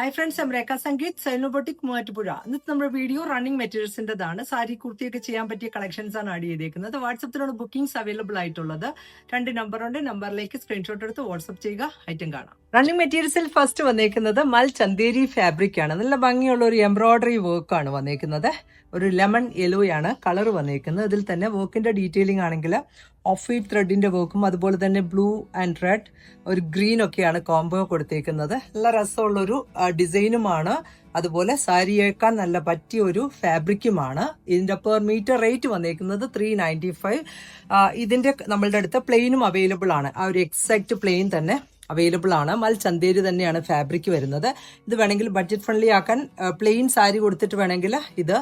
Hi friends M Rekha Sangeeth സൈനോബോട്ടിക് Muvattupuzha ഇന്നത്തെ നമ്മുടെ video running മെറ്റീരിയൽസിന്റെതാണ് സാരി കുർത്തിയൊക്കെ ചെയ്യാൻ പറ്റിയ കളക്ഷൻസ് ആണ് ആഡ് ചെയ്തേക്കുന്നത്. വാട്സപ്പിലാണ് ബുക്കിംഗ്സ് അവൈലബിൾ ആയിട്ടുള്ളത്. രണ്ട് നമ്പറുണ്ട് നമ്പറിലേക്ക് സ്ക്രീൻഷോട്ട് എടുത്ത് വാട്സപ്പ് ചെയ്യുക. ഐറ്റം കാണാം. റണ്ണിങ് മെറ്റീരിയൽസിൽ ഫസ്റ്റ് വന്നേക്കുന്നത് മൽ ചന്തേരി ഫാബ്രിക് ആണ്. നല്ല ഭംഗിയുള്ള ഒരു എംബ്രോയിഡറി വർക്ക് ആണ് വന്നേക്കുന്നത്. ഒരു ലെമൺ യെല്ലോ ആണ്. കളർ വന്നേക്കുന്നത്. ഇതിൽ തന്നെ വർക്കിന്റെ ഡീറ്റെയിലിംഗ് ആണെങ്കിൽ ഓഫ് വൈറ്റ് ത്രെഡിന്റെ വർക്കും അതുപോലെ തന്നെ ബ്ലൂ ആൻഡ് റെഡ് ഒരു ഗ്രീൻ ഒക്കെയാണ് കോംബോ കൊടുത്തേക്കുന്നത്. നല്ല രസമുള്ള ഒരു ഡിസൈനുമാണ് അതുപോലെ സാരിയേക്കാൻ നല്ല പറ്റിയ ഒരു ഫാബ്രിക്കുമാണ് ഇതിന്റെ പെർ മീറ്റർ റേറ്റ് വന്നേക്കുന്നത് ത്രീ നയന്റി ഫൈവ് ഇതിന്റെ നമ്മളുടെ അടുത്ത് പ്ലെയിനും അവൈലബിൾ ആണ്. ആ ഒരു എക്സാക്ട് പ്ലെയിൻ തന്നെ. അവൈലബിൾ ആണ്. മൽ ചന്തേരി തന്നെയാണ് ഫാബ്രിക് വരുന്നത്. ഇത് വേണമെങ്കിൽ ബഡ്ജറ്റ് ഫ്രണ്ട്ലി ആക്കാൻ പ്ലെയിൻ സാരി കൊടുത്തിട്ട് വേണമെങ്കിൽ ഇത്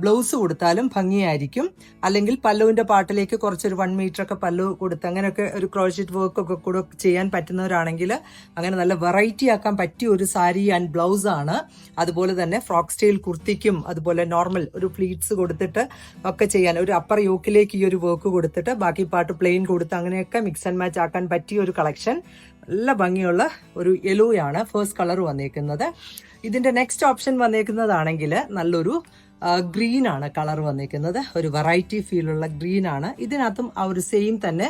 ബ്ലൗസ് കൊടുത്താലും ഭംഗിയായിരിക്കും. അല്ലെങ്കിൽ പല്ലുവിന്റെ പാട്ടിലേക്ക് കുറച്ചൊരു വൺ മീറ്റർ ഒക്കെ പല്ലു കൊടുത്ത് അങ്ങനെയൊക്കെ ഒരു ക്രോഷറ്റ് വർക്ക് ഒക്കെ കൂടെ ചെയ്യാൻ പറ്റുന്നവരാണെങ്കിൽ അങ്ങനെ നല്ല വെറൈറ്റി ആക്കാൻ പറ്റിയ ഒരു സാരി ആൻഡ് ബ്ലൗസ് ആണ്. അതുപോലെ തന്നെ ഫ്രോക്ക് സ്റ്റൈൽ കുർത്തിക്കും അതുപോലെ നോർമൽ ഒരു ഫ്ലീറ്റ്സ് കൊടുത്തിട്ട് ഒക്കെ ചെയ്യാൻ ഒരു അപ്പർ യോക്കിലേക്ക് ഈ ഒരു വർക്ക് കൊടുത്തിട്ട് ബാക്കി പാട്ട് പ്ലെയിൻ കൊടുത്ത് അങ്ങനെയൊക്കെ മിക്സ് ആൻഡ് മാച്ച് ആക്കാൻ പറ്റിയ ഒരു കളക്ഷൻ നല്ല ഭംഗിയുള്ള ഒരു യെല്ലോ ആണ് ഫേസ്റ്റ് കളർ വന്നേക്കുന്നത്. ഇതിന്റെ നെക്സ്റ്റ് ഓപ്ഷൻ വന്നേക്കുന്നതാണെങ്കിൽ നല്ലൊരു ഗ്രീൻ ആണ് കളർ വന്നേക്കുന്നത്. ഒരു വെറൈറ്റി ഫീലുള്ള ഗ്രീൻ ആണ്. ഇതിനകത്തും ആ ഒരു സെയിം തന്നെ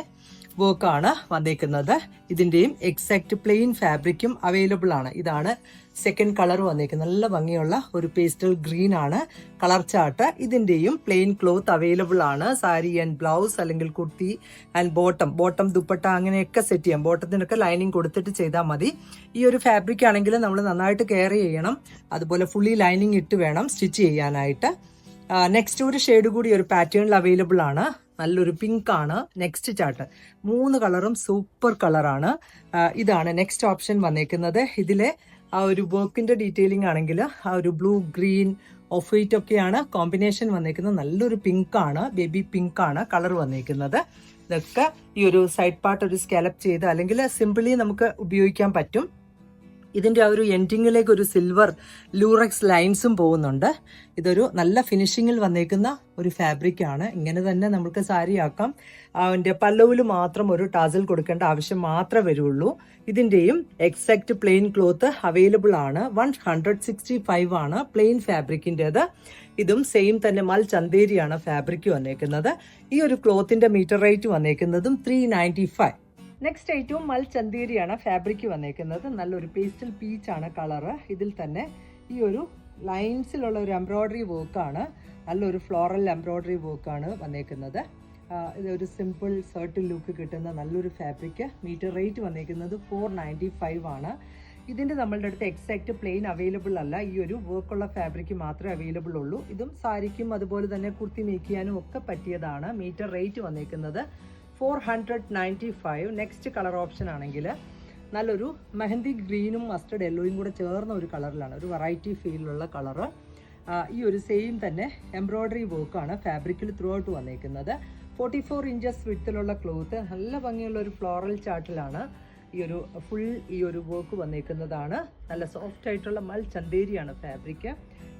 വർക്കാണ് വന്നേക്കുന്നത്. ഇതിന്റെയും എക്സാക്ട് പ്ലെയിൻ ഫാബ്രിക്കും അവൈലബിൾ ആണ്. ഇതാണ് സെക്കൻഡ് കളർ വന്നേക്കുന്നത് നല്ല ഭംഗിയുള്ള ഒരു പേസ്റ്റൽ ഗ്രീൻ ആണ്. കളർ ചാർട്ട് ഇതിന്റെയും പ്ലെയിൻ ക്ലോത്ത് അവൈലബിൾ ആണ്. സാരി ആൻഡ് ബ്ലൗസ് അല്ലെങ്കിൽ kurti and bottom bottom dupatta അങ്ങനെയൊക്കെ സെറ്റ് ചെയ്യാം. ബോട്ടത്തിനൊക്കെ ലൈനിങ് കൊടുത്തിട്ട് ചെയ്താൽ മതി. ഈ ഒരു ഫാബ്രിക് ആണെങ്കിൽ നമ്മൾ നന്നായിട്ട് കെയർ ചെയ്യണം. അതുപോലെ ഫുള്ളി ലൈനിങ് ഇട്ട് വേണം സ്റ്റിച്ച് ചെയ്യാനായിട്ട്. നെക്സ്റ്റ് ഒരു ഷെയ്ഡ് കൂടി ഒരു പാറ്റേണിൽ അവൈലബിൾ ആണ്. നല്ലൊരു പിങ്ക് ആണ്. നെക്സ്റ്റ് ചാർട്ട് മൂന്ന് കളറും സൂപ്പർ കളറാണ് ഇതാണ് നെക്സ്റ്റ് ഓപ്ഷൻ വന്നേക്കുന്നത്. ഇതിലെ ആ ഒരു വർക്കിന്റെ ഡീറ്റെയിലിംഗ് ആണെങ്കിൽ ആ ഒരു ബ്ലൂ ഗ്രീൻ ഓഫ് വൈറ്റ് ഒക്കെയാണ് കോമ്പിനേഷൻ വന്നേക്കുന്നത്. നല്ലൊരു പിങ്ക് ആണ് ബേബി പിങ്ക് ആണ് കളർ വന്നേക്കുന്നത്. ഇതൊക്കെ ഈ ഒരു സൈഡ് പാർട്ട് ഒരു സ്കാലപ്പ് ചെയ്ത് അല്ലെങ്കിൽ സിമ്പിളി നമുക്ക് ഉപയോഗിക്കാൻ പറ്റും. ഇതിന്റെ ആ ഒരു എൻഡിങ്ങിലേക്ക് ഒരു സിൽവർ ലൂറക്സ് ലൈൻസും പോകുന്നുണ്ട്. ഇതൊരു നല്ല ഫിനിഷിങ്ങിൽ വന്നേക്കുന്ന ഒരു ഫാബ്രിക് ആണ്. ഇങ്ങനെ തന്നെ നമുക്ക് സാരി ആക്കാം. അതിന്റെ പല്ലവിൽ മാത്രം ഒരു ടാസൽ കൊടുക്കേണ്ട ആവശ്യം മാത്രമേ വരുള്ളൂ. ഇതിന്റെയും എക്സാക്ട് പ്ലെയിൻ ക്ലോത്ത് അവൈലബിൾ ആണ്. വൺ ഹൺഡ്രഡ് സിക്സ്റ്റി ഫൈവ് ആണ് പ്ലെയിൻ ഫാബ്രിക്കിന്റേത് ഇതും സെയിം തന്നെ മൽ ചന്തേരിയാണ് ഫാബ്രിക് വന്നേക്കുന്നത്. ഈ ഒരു ക്ലോത്തിന്റെ മീറ്റർ റേറ്റ് വന്നേക്കുന്നതും ത്രീ നയന്റി ഫൈവ് നെക്സ്റ്റ് ഏറ്റവും മൽ ചന്തേരിയാണ് ഫാബ്രിക് വന്നേക്കുന്നത്. നല്ലൊരു പേസ്റ്റൽ പീച്ചാണ് കളറ് ഇതിൽ തന്നെ ഈ ഒരു ലൈൻസിലുള്ള ഒരു എംബ്രോയ്ഡറി വർക്കാണ് നല്ലൊരു ഫ്ലോറൽ എംബ്രോയ്ഡറി വർക്കാണ് വന്നേക്കുന്നത്. ഇതൊരു സിമ്പിൾ സർട്ടിൽ ലുക്ക് കിട്ടുന്ന നല്ലൊരു ഫാബ്രിക് മീറ്റർ റേറ്റ് വന്നേക്കുന്നത് ഫോർ നയന്റി ഫൈവ് ആണ്. ഇതിന്റെ നമ്മളുടെ അടുത്ത് എക്സാക്റ്റ് പ്ലെയിൻ അവൈലബിൾ അല്ല. ഈ ഒരു വർക്കുള്ള ഫാബ്രിക് മാത്രമേ അവൈലബിൾ ഉള്ളൂ. ഇതും സാരിക്കും അതുപോലെ തന്നെ കുർത്തി മേക്ക് ചെയ്യാനും ഒക്കെ പറ്റിയതാണ്. മീറ്റർ റേറ്റ് വന്നേക്കുന്നത് four hundred ninety five next colour option ആണെങ്കിൽ നല്ലൊരു മെഹന്തി ഗ്രീനും മസ്റ്റർഡ് യെല്ലോയും കൂടെ ചേർന്ന ഒരു കളറിലാണ് ഒരു വെറൈറ്റി ഫീലുള്ള കളറ്. ഈ ഒരു സെയിം തന്നെ എംബ്രോയ്ഡറി വർക്കാണ് ഫാബ്രിക്കിൽ ത്രൂ ഔട്ട് വന്നേക്കുന്നത്. ഫോർട്ടി ഫോർ ഇഞ്ചസ് വിട്ടിലുള്ള ക്ലോത്ത് നല്ല ഭംഗിയുള്ള ഒരു ഫ്ലോറൽ ചാർട്ടിലാണ് ഈ ഒരു ഫുൾ ഈ ഒരു വർക്ക് വന്നേക്കുന്നതാണ്. നല്ല സോഫ്റ്റ് ആയിട്ടുള്ള മൽ ചന്തേരിയാണ് ഫാബ്രിക്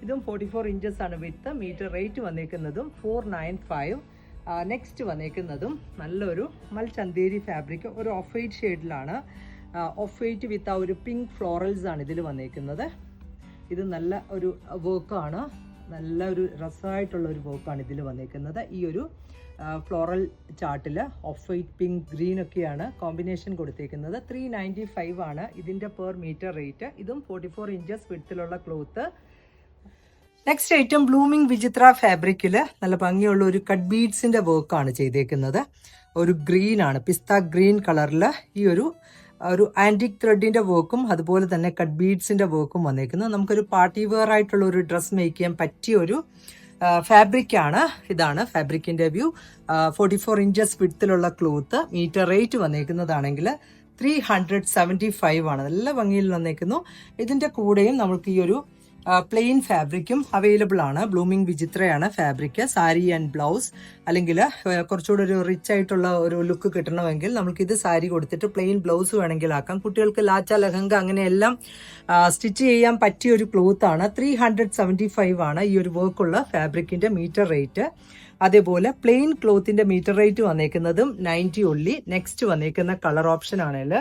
ഇതും ഫോർട്ടി ഫോർ ഇഞ്ചസ് ആണ് വിത്ത് മീറ്റർ റേറ്റ് വന്നേക്കുന്നതും ഫോർ നയൻ ഫൈവ് നെക്സ്റ്റ് വന്നേക്കുന്നതും നല്ലൊരു മൽചന്തേരി ഫാബ്രിക് ഒരു ഓഫ് വൈറ്റ് ഷെയ്ഡിലാണ് ഓഫ് വൈറ്റ് വിത്ത് ആ ഒരു പിങ്ക് ഫ്ലോറൽസ് ആണ് ഇതിൽ വന്നേക്കുന്നത്. ഇത് നല്ല ഒരു വർക്കാണ് നല്ല ഒരു രസമായിട്ടുള്ള ഒരു വർക്കാണ് ഇതിൽ വന്നേക്കുന്നത്. ഈ ഒരു ഫ്ലോറൽ ചാർട്ടിൽ ഓഫ് വൈറ്റ് പിങ്ക് ഗ്രീൻ ഒക്കെയാണ് കോമ്പിനേഷൻ കൊടുത്തേക്കുന്നത്. ത്രീ നയന്റി ഫൈവ് ആണ് ഇതിന്റെ പെർ മീറ്റർ റേറ്റ് ഇതും forty four inches വിടത്തിലുള്ള cloth next item blooming Vichitra ഫാബ്രിക്കിൽ നല്ല ഭംഗിയുള്ള ഒരു കട്ട് ബീഡ്സിന്റെ വർക്കാണ് ചെയ്തേക്കുന്നത്. ഒരു ഗ്രീൻ ആണ് പിസ്ത ഗ്രീൻ കളറിൽ ഈ ഒരു ഒരു ആന്റിക് ത്രെഡിന്റെ വർക്കും അതുപോലെ തന്നെ കട്ട് ബീഡ്സിന്റെ വർക്കും വന്നേക്കുന്നത്. നമുക്കൊരു പാർട്ടി വെയർ ആയിട്ടുള്ള ഒരു ഡ്രസ്സ് മേക്ക് ചെയ്യാൻ പറ്റിയ ഒരു ഫാബ്രിക്കാണ് ഇതാണ് ഫാബ്രിക്കിന്റെ വ്യൂ ഫോർട്ടി ഫോർ ഇഞ്ചസ് വിഡ്ത്തിലുള്ള ക്ലോത്ത് മീറ്റർ റേറ്റ് വന്നേക്കുന്നതാണെങ്കിൽ ത്രീ ഹൺഡ്രഡ് സെവന്റി ഫൈവ് ആണ്. നല്ല ഭംഗിയിൽ വന്നേക്കുന്നു. ഇതിന്റെ കൂടെയും നമുക്ക് ഈ ഒരു പ്ലെയിൻ ഫാബ്രിക്കും അവൈലബിൾ ആണ്. ബ്ലൂമിംഗ് വിചിത്രയാണ് ഫാബ്രിക് സാരി ആൻഡ് ബ്ലൗസ് അല്ലെങ്കിൽ കുറച്ചുകൂടെ ഒരു റിച്ച് ആയിട്ടുള്ള ഒരു ലുക്ക് കിട്ടണമെങ്കിൽ നമുക്ക് ഇത് സാരി കൊടുത്തിട്ട് പ്ലെയിൻ ബ്ലൗസ് വേണമെങ്കിൽ ആക്കാം. കുട്ടികൾക്ക് ലാച്ച ലഹങ്ക അങ്ങനെയെല്ലാം സ്റ്റിച്ച് ചെയ്യാൻ പറ്റിയ ഒരു ക്ലോത്ത് ആണ്. ത്രീ ഹൺഡ്രഡ് സെവന്റി ഫൈവ് ആണ് ഈ ഒരു വർക്കുള്ള ഫാബ്രിക്കിന്റെ മീറ്റർ റേറ്റ് അതേപോലെ പ്ലെയിൻ ക്ലോത്തിന്റെ മീറ്റർ റേറ്റ് വന്നേക്കുന്നതും നയന്റി ഒള്ളി നെക്സ്റ്റ് വന്നേക്കുന്ന കളർ ഓപ്ഷൻ ആണെങ്കിൽ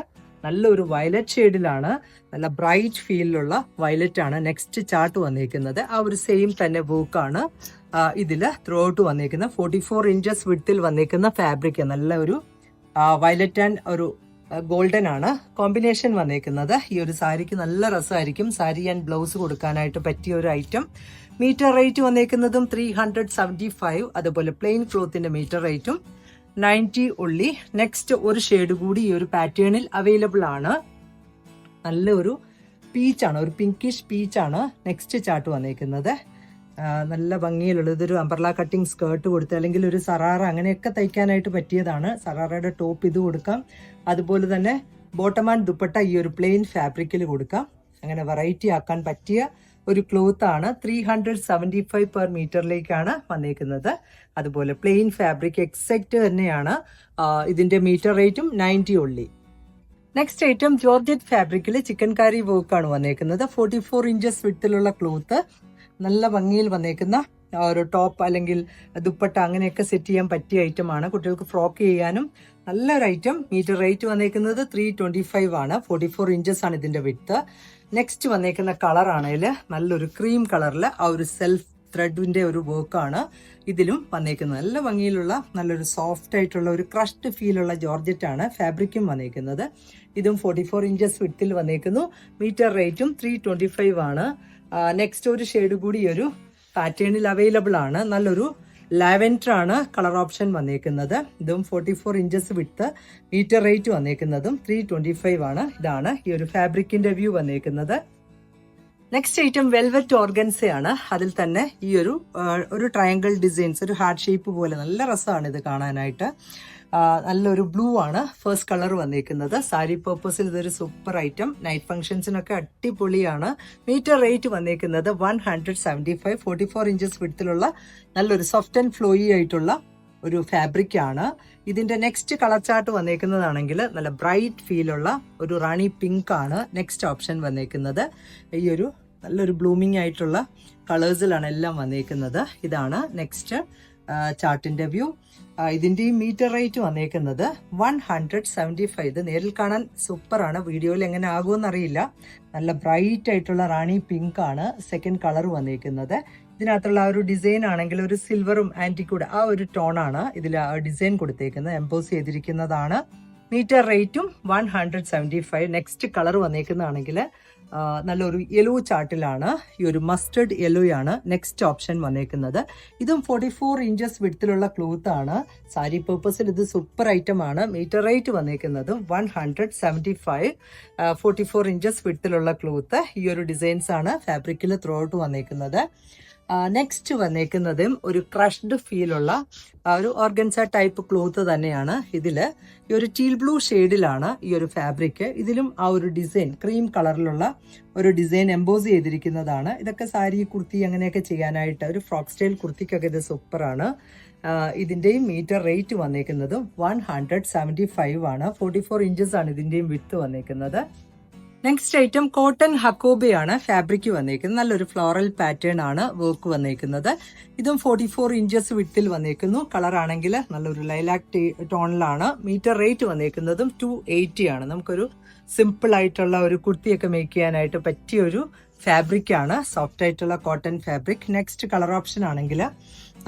നല്ലൊരു വയലറ്റ് ഷെയ്ഡിലാണ് നല്ല ബ്രൈറ്റ് ഫീലിലുള്ള വയലറ്റ് ആണ് നെക്സ്റ്റ് ചാർട്ട് വന്നിരിക്കുന്നത് ആ ഒരു സെയിം തന്നെ വർക്കാണ് ഇതിൽ ത്രൂ ഔട്ട് വന്നിരിക്കുന്നത് ഫോർട്ടി ഫോർ ഇഞ്ചസ് വിഡ്ത്തിൽ വന്നിരിക്കുന്ന ഫാബ്രിക് നല്ല ഒരു വയലറ്റ് ആൻഡ് ഒരു ഗോൾഡൻ ആണ് കോമ്പിനേഷൻ വന്നിരിക്കുന്നത് ഈ ഒരു സാരിക്ക് നല്ല രസമായിരിക്കും. സാരി ആൻഡ് ബ്ലൗസ് കൊടുക്കാനായിട്ട് പറ്റിയ ഒരു ഐറ്റം മീറ്റർ റേറ്റ് വന്നിരിക്കുന്നതും ത്രീ ഹൺഡ്രഡ് സെവന്റി ഫൈവ് അതുപോലെ പ്ലെയിൻ ക്ലോത്തിന്റെ മീറ്റർ റേറ്റും നയന്റി ഉള്ളി. നെക്സ്റ്റ് ഒരു ഷെയ്ഡ് കൂടി ഈ ഒരു പാറ്റേണിൽ അവൈലബിൾ ആണ്. നല്ല ഒരു പീച്ചാണ് ഒരു പിങ്കിഷ് പീച്ചാണ് നെക്സ്റ്റ് ചാർട്ട് വന്നേക്കുന്നത്. നല്ല ഭംഗിയിലുള്ള ഇതൊരു അംബർല കട്ടിങ് സ്കേർട്ട് കൊടുത്ത് അല്ലെങ്കിൽ ഒരു സറാറ അങ്ങനെയൊക്കെ തയ്ക്കാനായിട്ട് പറ്റിയതാണ്. സറാറയുടെ ടോപ്പ് ഇത് കൊടുക്കാം. അതുപോലെ തന്നെ ബോട്ടം ആൻഡ് ദുപ്പട്ട ഈ ഒരു പ്ലെയിൻ ഫാബ്രിക്കിൽ കൊടുക്കാം. അങ്ങനെ വെറൈറ്റി ആക്കാൻ പറ്റിയ ഒരു ക്ലോത്ത് ആണ് three hundred seventy five per മീറ്ററിലേക്കാണ് വന്നേക്കുന്നത്. അതുപോലെ പ്ലെയിൻ ഫാബ്രിക് എക്സാക്റ്റ് തന്നെയാണ് ഇതിന്റെ മീറ്റർ റേറ്റും ninety only next item georgette ഫാബ്രിക്കിൽ ചിക്കൻ കാരി വർക്കാണ് വന്നേക്കുന്നത്. ഫോർട്ടി ഫോർ ഇഞ്ചസ് വിട്ടിലുള്ള ക്ലോത്ത് നല്ല ഭംഗിയിൽ വന്നേക്കുന്ന ഒരു ടോപ്പ് അല്ലെങ്കിൽ ദുപ്പട്ട അങ്ങനെയൊക്കെ സെറ്റ് ചെയ്യാൻ പറ്റിയ ഐറ്റം ആണ്. കുട്ടികൾക്ക് ഫ്രോക്ക് ചെയ്യാനും നല്ലൊരു ഐറ്റം മീറ്റർ റേറ്റ് വന്നേക്കുന്നത് ത്രീ ട്വന്റി ഫൈവ് ആണ്. ഫോർട്ടി ഫോർ ഇഞ്ചസ് ആണ് ഇതിന്റെ വിട്ട് നെക്സ്റ്റ് വന്നേക്കുന്ന കളർ ആണെങ്കിൽ നല്ലൊരു ക്രീം കളറിൽ ആ ഒരു സെൽഫ് ത്രെഡിന്റെ ഒരു വർക്കാണ് ഇതിലും വന്നേക്കുന്നത്. നല്ല ഭംഗിയിലുള്ള നല്ലൊരു സോഫ്റ്റ് ആയിട്ടുള്ള ഒരു ക്രഷ്ഡ് ഫീലുള്ള ജോർജറ്റ് ആണ് ഫാബ്രിക്കും വന്നേക്കുന്നത്. ഇതും ഫോർട്ടി ഫോർ ഇഞ്ചസ് വിട്ടിൽ വന്നേക്കുന്നു. മീറ്റർ റേറ്റും ത്രീ ട്വന്റി ഫൈവ് ആണ്. നെക്സ്റ്റ് ഒരു ഷെയ്ഡ് കൂടി ഒരു പാറ്റേണിൽ അവൈലബിൾ ആണ്. നല്ലൊരു ലാവൻഡർ ആണ് കളർ ഓപ്ഷൻ വന്നേക്കുന്നത്. ഇതും forty four inches width metre rate വന്നേക്കുന്നതും three twenty five ആണ്. ഇതാണ് ഈ ഒരു ഫാബ്രിക്കിന്റെ വ്യൂ വന്നേക്കുന്നത്. നെക്സ്റ്റ് ഐറ്റം വെൽവെറ്റ് ഓർഗൻസയാണ് അതിൽ തന്നെ ഈ ഒരു ഒരു ട്രയാങ്കിൾ ഡിസൈൻസ് ഒരു ഹാർട്ട് ഷേപ്പ് പോലെ നല്ല രസമാണ് ഇത് കാണാനായിട്ട്. നല്ലൊരു ബ്ലൂ ആണ് ഫസ്റ്റ് കളർ വന്നിരിക്കുന്നത് സാരി പർപ്പസിൽ ഇതൊരു സൂപ്പർ ഐറ്റം നൈറ്റ് ഫംഗ്ഷൻസിനൊക്കെ അടിപൊളിയാണ്. മീറ്റർ റേറ്റ് വന്നിരിക്കുന്നത് one hundred seventy five forty four inches വിടത്തിലുള്ള നല്ലൊരു സോഫ്റ്റ് ആൻഡ് ഫ്ലോയി ആയിട്ടുള്ള ഒരു ഫാബ്രിക് ആണ്. ഇതിന്റെ നെക്സ്റ്റ് കളർ ചാർട്ട് വന്നേക്കുന്നതാണെങ്കിൽ നല്ല ബ്രൈറ്റ് ഫീലുള്ള ഒരു റാണി പിങ്ക് ആണ് നെക്സ്റ്റ് ഓപ്ഷൻ വന്നേക്കുന്നത്. ഈ ഒരു നല്ലൊരു ബ്ലൂമിംഗ് ആയിട്ടുള്ള കളേഴ്സിലാണ് എല്ലാം വന്നേക്കുന്നത്. ഇതാണ് നെക്സ്റ്റ് ചാർട്ടിന്റെ വ്യൂ. ഇതിന്റെയും മീറ്റർ റേറ്റ് വന്നേക്കുന്നത് വൺ ഹൺഡ്രഡ് സെവന്റി ഫൈവ് ഇത് നേരിൽ കാണാൻ സൂപ്പറാണ്. വീഡിയോയിൽ എങ്ങനെ ആകുമെന്ന് അറിയില്ല. നല്ല ബ്രൈറ്റ് ആയിട്ടുള്ള റാണി പിങ്ക് ആണ് സെക്കൻഡ് കളർ വന്നേക്കുന്നത്. ഇതിനകത്തുള്ള ആ ഒരു ഡിസൈൻ ആണെങ്കിൽ ഒരു സിൽവറും ആന്റിക്കൂടെ ആ ഒരു ടോൺ ആണ് ഇതിൽ ഡിസൈൻ കൊടുത്തേക്കുന്നത്. എംപോസ് ചെയ്തിരിക്കുന്നതാണ്. മീറ്റർ റേറ്റും one hundred seventy five next colour വന്നേക്കുന്നതാണെങ്കിൽ നല്ലൊരു യെല്ലോ ചാർട്ടിലാണ് ഈ ഒരു മസ്റ്റർഡ് ആണ് നെക്സ്റ്റ് ഓപ്ഷൻ വന്നേക്കുന്നത്. ഇതും ഫോർട്ടി ഫോർ ഇഞ്ചസ് വിടത്തിലുള്ള ക്ലോത്ത് ആണ്. സാരി പേർപ്പസിൽ ഇത് സൂപ്പർ ഐറ്റം ആണ്. മീറ്റർ റേറ്റ് വന്നേക്കുന്നത് one hundred seventy five forty four inches വിടത്തിലുള്ള cloth ഈ ഒരു ഡിസൈൻസ് ആണ് ഫാബ്രിക്കിൽ ത്രൂ ഔട്ട് വന്നേക്കുന്നത്. നെക്സ്റ്റ് വന്നേക്കുന്നതും ഒരു ക്രഷ്ഡ് ഫീലുള്ള ഒരു ഓർഗൻസ ടൈപ്പ് ക്ലോത്ത് തന്നെയാണ് ഇതിൽ ഈ ഒരു ടീൽ ബ്ലൂ ഷെയ്ഡിലാണ് ഈ ഒരു ഫാബ്രിക് ഇതിലും ആ ഒരു ഡിസൈൻ ക്രീം കളറിലുള്ള ഒരു ഡിസൈൻ എംബോസ് ചെയ്തിരിക്കുന്നതാണ്. ഇതൊക്കെ സാരി കുർത്തി അങ്ങനെയൊക്കെ ചെയ്യാനായിട്ട് ഒരു ഫ്രോക്ക് സ്റ്റൈൽ കുർത്തിക്കൊക്കെ ഇത് സൂപ്പറാണ്. ഇതിന്റെയും മീറ്റർ റേറ്റ് വന്നേക്കുന്നതും വൺ ഹൺഡ്രഡ് സെവന്റി ഫൈവ് ആണ്. ഫോർട്ടി ഫോർ ഇഞ്ചസ് ആണ് ഇതിന്റെയും വിത്ത് വന്നേക്കുന്നത്. നെക്സ്റ്റ് ഐറ്റം കോട്ടൺ ഹക്കോബയാണ് ഫാബ്രിക് വന്നേക്കുന്നത് നല്ലൊരു ഫ്ലോറൽ പാറ്റേൺ ആണ് വർക്ക് വന്നേക്കുന്നത് ഇതും ഫോർട്ടി ഫോർ ഇഞ്ചസ് വിട്ടിൽ വന്നേക്കുന്നു കളർ ആണെങ്കിൽ നല്ലൊരു ലൈലാക് ടോണിലാണ് മീറ്റർ റേറ്റ് വന്നേക്കുന്നതും ടു എയ്റ്റി ആണ്. നമുക്കൊരു സിമ്പിൾ ആയിട്ടുള്ള ഒരു കുർത്തിയൊക്കെ മേക്ക് ചെയ്യാനായിട്ട് പറ്റിയ ഒരു ഫാബ്രിക് ആണ്. സോഫ്റ്റ് ആയിട്ടുള്ള cotton fabric next colour option ആണെങ്കിൽ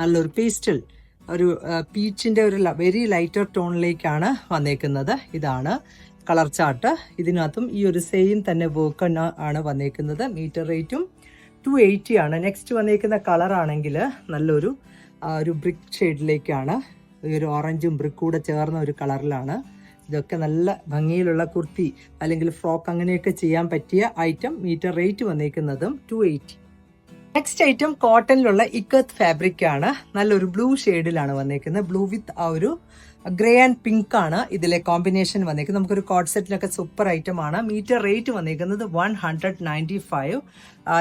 നല്ലൊരു പേസ്റ്റൽ ഒരു പീച്ചിന്റെ ഒരു വെരി ലൈറ്റർ ടോണിലേക്കാണ് വന്നേക്കുന്നത് ഇതാണ്. Colour chart. ഇതിനകത്തും ഈ ഒരു സെയിം തന്നെ വർക്ക് ആണ് വന്നേക്കുന്നത്. മീറ്റർ റേറ്റും ടു എയ്റ്റി ആണ്. നെക്സ്റ്റ് വന്നേക്കുന്ന കളർ ആണെങ്കിൽ നല്ലൊരു ഒരു ബ്രിക്ക് ഷെയ്ഡിലേക്കാണ് ഈ ഒരു ഓറഞ്ചും ബ്രിക്ക് കൂടെ ചേർന്ന ഒരു കളറിലാണ് ഇതൊക്കെ നല്ല ഭംഗിയിലുള്ള കുർത്തി അല്ലെങ്കിൽ ഫ്രോക്ക് അങ്ങനെയൊക്കെ ചെയ്യാൻ പറ്റിയ ഐറ്റം മീറ്റർ റേറ്റ് വന്നേക്കുന്നതും ടു എയ്റ്റി നെക്സ്റ്റ് ഐറ്റം കോട്ടണിലുള്ള ഇക്കത്ത് ഫാബ്രിക് ആണ്. നല്ലൊരു ബ്ലൂ ഷെയ്ഡിലാണ് വന്നേക്കുന്നത്. ബ്ലൂ വിത്ത് ആ ഒരു ഗ്രേ ആൻഡ് പിങ്ക് ആണ് ഇതിലെ കോമ്പിനേഷൻ വന്നേക്കുന്നത് നമുക്കൊരു കോഡ് സെറ്റിലൊക്കെ സൂപ്പർ ഐറ്റം ആണ്. മീറ്റർ റേറ്റ് വന്നേക്കുന്നത് one hundred ninety five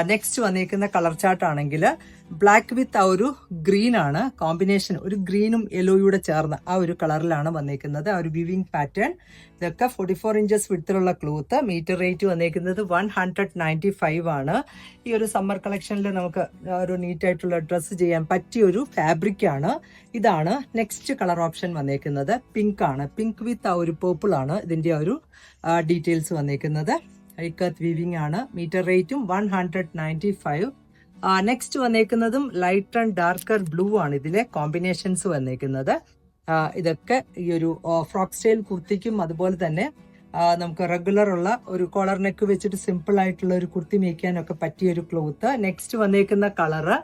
next വന്നേക്കുന്ന കളർ ചാർട്ട് ആണെങ്കിൽ ബ്ലാക്ക് വിത്ത് ആ ഒരു ഗ്രീൻ ആണ്. കോമ്പിനേഷൻ ഒരു ഗ്രീനും യെല്ലോയുടെ ചേർന്ന് ആ ഒരു കളറിലാണ് വന്നേക്കുന്നത്. ആ ഒരു വിവിങ് പാറ്റേൺ ഇതൊക്കെ ഫോർട്ടി ഫോർ ഇഞ്ചസ് വിടത്തിലുള്ള ക്ലോത്ത് മീറ്റർ റേറ്റ് വന്നേക്കുന്നത് വൺ ഹൺഡ്രഡ് നയന്റി ഫൈവ് ആണ്. ഈ ഒരു സമ്മർ കളക്ഷനിൽ നമുക്ക് ഒരു നീറ്റായിട്ടുള്ള ഡ്രസ്സ് ചെയ്യാൻ പറ്റിയ ഒരു ഫാബ്രിക് ആണ്. ഇതാണ് നെക്സ്റ്റ് കളർ ഓപ്ഷൻ വന്നേക്കുന്നത്. പിങ്ക് ആണ്. പിങ്ക് വിത്ത് ആ ഒരു പേർപ്പിൾ ആണ് ഇതിന്റെ ആ ഒരു ഡീറ്റെയിൽസ് വന്നേക്കുന്നത്. ഐക്കത്ത് വീവിംഗ് ആണ്. മീറ്റർ റേറ്റും one hundred ninety five next വന്നേക്കുന്നതും light and darker blue ആണ് ഇതിലെ കോമ്പിനേഷൻസ് വന്നേക്കുന്നത്. ഇതൊക്കെ ഈ ഒരു ഫ്രോക്ക് സ്റ്റൈൽ കുർത്തിക്കും അതുപോലെ തന്നെ നമുക്ക് റെഗുലർ ഉള്ള ഒരു കോളർ നെക്ക് വെച്ചിട്ട് സിമ്പിൾ ആയിട്ടുള്ള ഒരു കുർത്തി മേക്കാനൊക്കെ പറ്റിയ ഒരു ക്ലോത്ത് നെക്സ്റ്റ് വന്നേക്കുന്ന കളറ്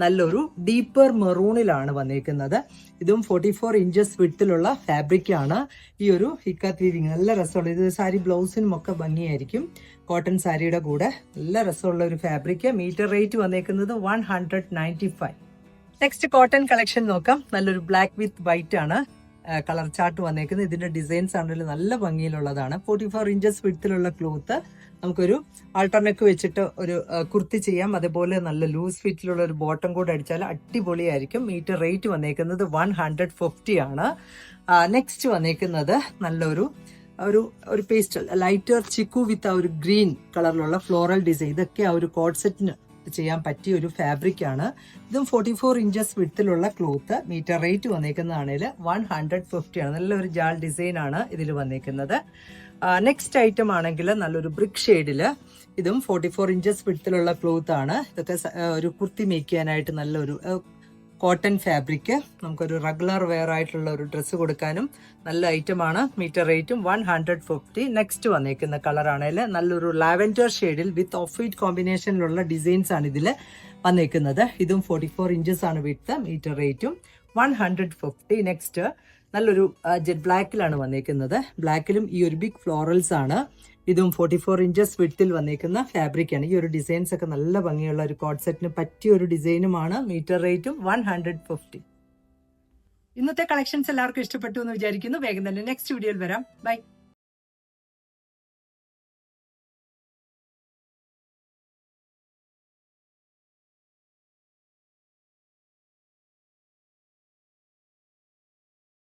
നല്ലൊരു ഡീപ്പർ മെറൂണിലാണ് വന്നിരിക്കുന്നത് ഇതും ഫോർട്ടി ഫോർ ഇഞ്ചസ് വിട്ടിലുള്ള ഫാബ്രിക് ആണ്. ഈ ഒരു ഹിക്കാത്ത് നല്ല രസമുള്ള ഇത് സാരി ബ്ലൗസിനും ഒക്കെ ഭംഗിയായിരിക്കും. കോട്ടൺ സാരിയുടെ കൂടെ നല്ല രസമുള്ള ഒരു ഫാബ്രിക് മീറ്റർ റേറ്റ് വന്നേക്കുന്നത് one hundred ninety five next cotton collection നോക്കാം. നല്ലൊരു ബ്ലാക്ക് വിത്ത് വൈറ്റ് ആണ്. കളർ ചാർട്ട് വന്നേക്കുന്നത്. ഇതിന്റെ ഡിസൈൻസ് ആണെങ്കിലും നല്ല ഭംഗിയിലുള്ളതാണ്. ഫോർട്ടി ഫോർ ഇഞ്ചസ് വിടത്തിലുള്ള ക്ലോത്ത് നമുക്കൊരു ആൾട്ടർനെക്ക് വെച്ചിട്ട് ഒരു കുർത്തി ചെയ്യാം. അതേപോലെ നല്ല ലൂസ് ഫിറ്റിലുള്ള ഒരു ബോട്ടം കൂടെ അടിച്ചാൽ അടിപൊളിയായിരിക്കും. മീറ്റർ റേറ്റ് വന്നേക്കുന്നത് വൺ ഹൺഡ്രഡ് ഫിഫ്റ്റി ആണ്. നെക്സ്റ്റ് വന്നേക്കുന്നത് നല്ലൊരു ഒരു ഒരു പേസ്റ്റൽ ലൈറ്റർ ചിക്കു വിത്ത് ആ ഒരു ഗ്രീൻ കളറിലുള്ള ഫ്ലോറൽ ഡിസൈൻ ഇതൊക്കെ ആ ഒരു കോഡ് സെറ്റിന് ചെയ്യാൻ പറ്റിയ ഒരു ഫാബ്രിക് ആണ്. ഇതും ഫോർട്ടി ഫോർ ഇഞ്ചസ് വിഡ്ത്തിലുള്ള ക്ലോത്ത് മീറ്റർ റേറ്റ് വന്നേക്കുന്നതാണെങ്കിൽ വൺ ഹൺഡ്രഡ് ഫിഫ്റ്റി ആണ്. നല്ലൊരു ജാൾ ഡിസൈൻ ആണ് ഇതിൽ വന്നേക്കുന്നത്. നെക്സ്റ്റ് ഐറ്റം ആണെങ്കിൽ നല്ലൊരു ബ്രിക്ക് ഷെയ്ഡിൽ ഇതും ഫോർട്ടി ഫോർ ഇഞ്ചസ് വിഡ്ത്തിലുള്ള ക്ലോത്ത് ആണ്. ഇതൊക്കെ ഒരു കുർത്തി മേക്ക് ചെയ്യാനായിട്ട് നല്ലൊരു കോട്ടൺ ഫാബ്രിക്. നമുക്കൊരു റെഗുലർ വെയർ ആയിട്ടുള്ള ഒരു ഡ്രസ്സ് കൊടുക്കാനും നല്ല ഐറ്റം ആണ്. മീറ്റർ റേറ്റും വൺ ഹൺഡ്രഡ് ഫിഫ്റ്റി നെക്സ്റ്റ് വന്നേക്കുന്ന കളർ ആണെങ്കിൽ നല്ലൊരു ലാവൻഡർ ഷെയ്ഡിൽ വിത്ത് ഓഫ് വൈറ്റ് കോമ്പിനേഷനിലുള്ള ഡിസൈൻസ് ആണ് ഇതിൽ വന്നേക്കുന്നത്. ഇതും ഫോർട്ടി ഫോർ ഇഞ്ചസ് ആണ് വിത്ത് മീറ്റർ റേറ്റും വൺ ഹൺഡ്രഡ് ഫിഫ്റ്റി നെക്സ്റ്റ് നല്ലൊരു ജെറ്റ് ബ്ലാക്കിലാണ് വന്നേക്കുന്നത്. ബ്ലാക്കിലും ഈ ഒരു ബിഗ് ഫ്ലോറൽസ് ആണ്. ഇതും ഫോർട്ടി ഫോർ ഇഞ്ചസ് വിട്ടിൽ വന്നേക്കുന്ന ഫാബ്രിക് ആണ്. ഈ ഒരു ഡിസൈൻസ് ഒക്കെ നല്ല ഭംഗിയുള്ള ഒരു കോഡ് സെറ്റിന് പറ്റിയ ഒരു ഡിസൈനുമാണ് മീറ്റർ റേറ്റും വൺ ഹൺഡ്രഡ് ഫിഫ്റ്റി ഇന്നത്തെ കളക്ഷൻസ് എല്ലാവർക്കും ഇഷ്ടപ്പെട്ടു എന്ന് വിചാരിക്കുന്നു. വേഗം തന്നെ നെക്സ്റ്റ് വീഡിയോയിൽ വരാം. ബൈ